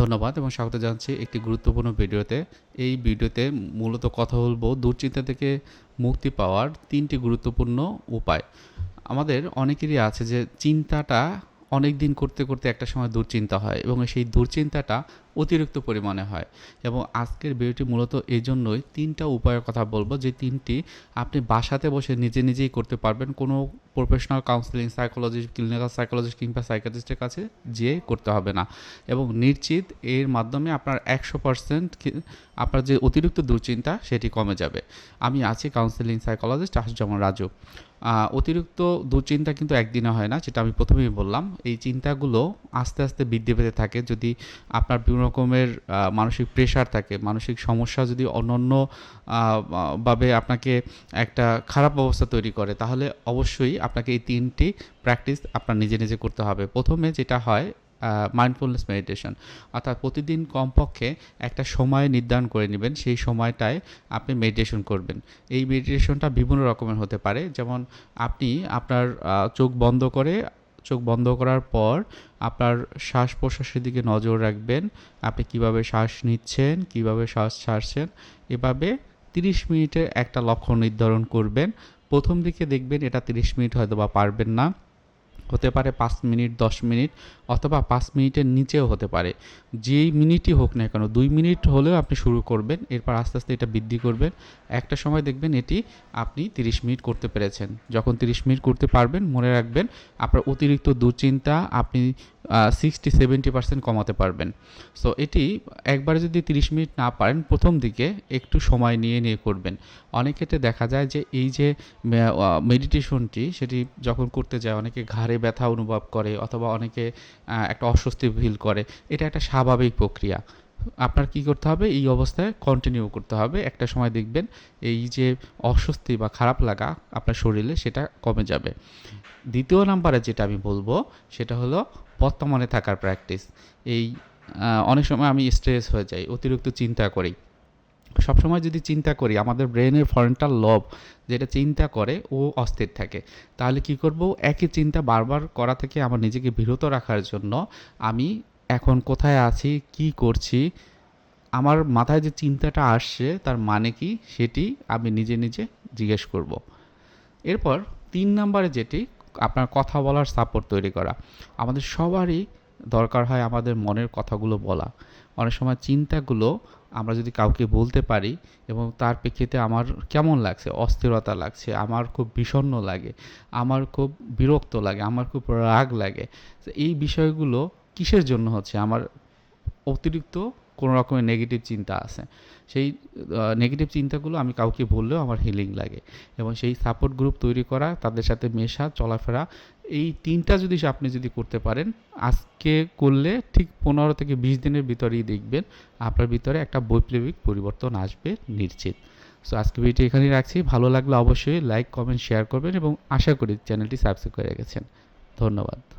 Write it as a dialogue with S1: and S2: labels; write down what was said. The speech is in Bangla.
S1: ধন্যবাদ এবং স্বাগত জানাচ্ছি একটি গুরুত্বপূর্ণ ভিডিওতে। এই ভিডিওতে মূলত কথা বলব দুশ্চিন্তা থেকে মুক্তি পাওয়ার তিনটি গুরুত্বপূর্ণ উপায়। আমাদের অনেকেরই আছে যে চিন্তাটা অনেক দিন করতে করতে একটা সময় দুশ্চিন্তা হয় এবং সেই দুশ্চিন্তাটা অতিরিক্ত পরিমাণে হয়। এবং আজকের ভিডিওটি মূলত এই জন্যই তিনটা উপায়ের কথা বলব। যে তিনটি আপনি বাসাতে বসে নিজে নিজেই করতে পারবেন। কোনো professional counselling psychologist clinical psychologist কিংবা সাইকাটিস্টের কাছে যেয়ে করতে হবে না। এবং নিশ্চিত এর মাধ্যমে আপনার একশো পার্সেন্ট আপনার যে অতিরিক্ত দুশ্চিন্তা সেটি কমে যাবে। আমি আছি কাউন্সিলিং সাইকোলজিস্ট আসুজ্জামান রাজু। অতিরিক্ত দুশ্চিন্তা কিন্তু একদিনে হয় না, যেটা আমি প্রথমেই বললাম। এই চিন্তাগুলো আস্তে আস্তে বৃদ্ধি পেতে থাকে। যদি আপনার বিভিন্ন রকমের মানসিক প্রেশার থাকে, মানসিক সমস্যা যদি অনন্য ভাবে আপনাকে একটা খারাপ অবস্থা তৈরি করে, তাহলে অবশ্যই আপনাকে এই তিনটি প্র্যাকটিস আপনার নিজে নিজে করতে হবে। প্রথমে যেটা হয় মাইন্ডফুলনেস মেডিটেশন অর্থাৎ প্রতিদিন কমপক্ষে একটা সময় নির্ধারণ করে নেবেন, সেই সময়টায় আপনি মেডিটেশন করবেন। এই মেডিটেশনটা বিভিন্ন রকমের হতে পারে, যেমন আপনি আপনার চোখ বন্ধ করে চোখ বন্ধ করার পর আপনার শ্বাস প্রশ্বাসের দিকে নজর রাখবেন। আপনি কীভাবে শ্বাস নিচ্ছেন, কীভাবে শ্বাস ছাড়ছেন, এভাবে তিরিশ মিনিটের একটা লক্ষ্য নির্ধারণ করবেন। প্রথম দিকে দেখবেন এটা তিরিশ মিনিট হয়তো বা পারবেন না। হতে পারে পাঁচ মিনিট, দশ মিনিট অথবা পাঁচ মিনিটের নিচেও হতে পারে। যেই মিনিটই হোক না কেন, দুই মিনিট হলেও আপনি শুরু করবেন, এরপর আস্তে আস্তে এটা বৃদ্ধি করবেন। একটা সময় দেখবেন এটি আপনি তিরিশ মিনিট করতে পেরেছেন। যখন তিরিশ মিনিট করতে পারবেন, মনে রাখবেন আপনার অতিরিক্ত দুশ্চিন্তা আপনি সিক্সটি সেভেন্টি পার্সেন্ট কমাতে পারবেন। সো এটি একবারে যদি তিরিশ মিনিট না পারেন, প্রথম দিকে একটু সময় নিয়ে নিয়ে করবেন। অনেক ক্ষেত্রে দেখা যায় যে এই যে মেডিটেশনটি সেটি যখন করতে যায়, অনেকে ঘাড়ে ব্যথা অনুভব করে অথবা অনেকে একটা অস্বস্তি ফিল করে, এটা একটা স্বাভাবিক প্রক্রিয়া। আপনার কি করতে হবে? এই অবস্থায় কন্টিনিউ করতে হবে। একটা সময় দেখবেন এই যে অস্বস্তি বা খারাপ লাগা আপনার শরীরে সেটা কমে যাবে। দ্বিতীয় নাম্বারে যেটা আমি বলব, সেটা হলো বর্তমানে থাকার প্র্যাকটিস এই অনেক সময় আমি স্ট্রেস হয়ে যাই, অতিরিক্ত চিন্তা করি। সবসময় যদি চিন্তা করি, আমাদের ব্রেনের ফরেন্টাল লব যেটা চিন্তা করে, ও অস্থির থাকে। তাহলে কি করব? একই চিন্তা বারবার করা থেকে আমার নিজেকে বিরত রাখার জন্য আমি এখন কোথায় আছি, কি করছি, আমার মাথায় যে চিন্তাটা আসছে তার মানে কি? সেটি আমি নিজে নিজে জিজ্ঞেস করব। এরপর তিন নম্বরে যেটি, আপনার কথা বলার সাপোর্ট তৈরি করা। আমাদের সবারই দরকার হয় আমাদের মনের কথাগুলো বলা। অনেক সময় চিন্তাগুলো আমরা যদি কাউকে বলতে পারি এবং তার প্রেক্ষিতে আমার কেমন লাগছে, অস্থিরতা লাগছে, আমার খুব বিষণ্ন লাগে, আমার খুব বিরক্ত লাগে, আমার খুব রাগ লাগে এই বিষয়গুলো কিসের জন্য হচ্ছে? আমার অতিরিক্ত কোনো রকমের নেগেটিভ চিন্তা আছে। সেই নেগেটিভ চিন্তাগুলো আমি কাউকে বললেও আমার হিলিং লাগে এবং সেই সাপোর্ট গ্রুপ তৈরি করা, তাদের সাথে মেশা, চলাফেরা, এই তিনটা যদি আপনি যদি করতে পারেন, আজকে করলে ঠিক পনেরো থেকে বিশ দিনের ভিতরেই দেখবেন আপনার ভিতরে একটা বৈপ্লবিক পরিবর্তন আসবে নিশ্চিত। সো আজকে ভিডিও এখানেই রাখছি। ভালো লাগলে অবশ্যই লাইক কমেন্ট শেয়ার করবেন এবং আশা করি চ্যানেলটি সাবস্ক্রাইব করে রেখেছেন। ধন্যবাদ।